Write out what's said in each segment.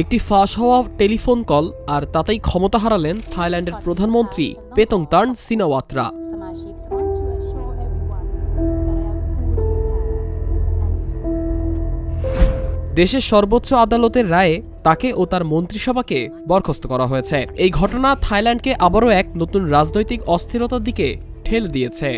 একটি ফাঁস হওয়া টেলিফোন কল আর তাতেই ক্ষমতা হারালেন থাইল্যান্ডের প্রধানমন্ত্রী পেতংতার্ন সিনাওয়াত্রা। দেশের সর্বোচ্চ আদালতের রায়ে তাকে ও তার মন্ত্রিসভাকে বরখাস্ত করা হয়েছে। এই ঘটনা থাইল্যান্ডকে আবারও এক নতুন রাজনৈতিক অস্থিরতার দিকে ঠেল দিয়েছে।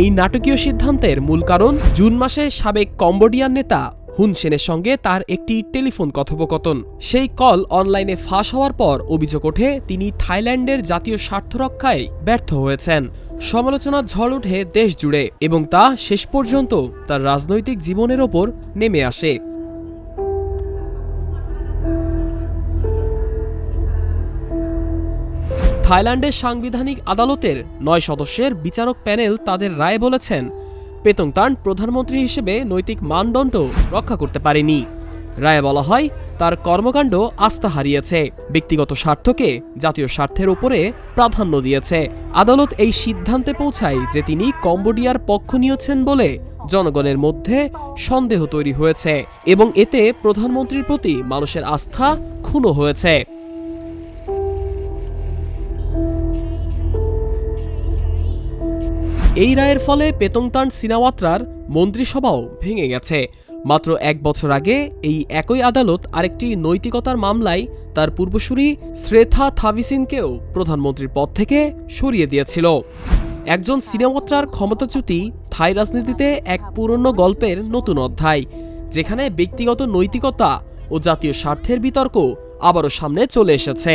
এই নাটকীয় সিদ্ধান্তের মূল কারণ জুন মাসে সাবেক কম্বোডিয়ান নেতা হুন সেনের সঙ্গে তার একটি টেলিফোন কথোপকথন। সেই কল অনলাইনে ফাঁস হওয়ার পর অভিযোগ ওঠে তিনি থাইল্যান্ডের জাতীয় স্বার্থ রক্ষায় ব্যর্থ হয়েছেন। সমালোচনার ঝড় ওঠে দেশ জুড়ে এবং তা শেষ পর্যন্ত তার রাজনৈতিক জীবনের ওপর নেমে আসে। থাইল্যান্ডের সাংবিধানিক আদালতের নয় সদস্যের বিচারক প্যানেল তাদের রায় বলেছেন পেতংতান প্রধানমন্ত্রী হিসেবে নৈতিক মানদণ্ড রক্ষা করতে পারেনি। রায়ে বলা হয়, তার কর্মকাণ্ড আস্থা হারিয়েছে, ব্যক্তিগত স্বার্থকে জাতীয় স্বার্থের উপরে প্রাধান্য দিয়েছে। আদালত এই সিদ্ধান্তে পৌঁছায় যে তিনি কম্বোডিয়ার পক্ষ নিয়েছেন বলে জনগণের মধ্যে সন্দেহ তৈরি হয়েছে এবং এতে প্রধানমন্ত্রীর প্রতি মানুষের আস্থা ক্ষুণ্ণ হয়েছে। এই রায়ের ফলে পেতংতান সিনাওয়াত্রার মন্ত্রিসভাও ভেঙে গেছে। মাত্র এক বছর আগে এই একই আদালত আরেকটি নৈতিকতার মামলায় তার পূর্বসূরি শ্রেথা থাভিসিনকেও প্রধানমন্ত্রীর পদ থেকে সরিয়ে দিয়েছিল। একজন সিনেমাত্রার ক্ষমতাচ্যুতি থাই রাজনীতিতে এক পুরনো গল্পের নতুন অধ্যায়, যেখানে ব্যক্তিগত নৈতিকতা ও জাতীয় স্বার্থের বিতর্ক আবারও সামনে চলে এসেছে।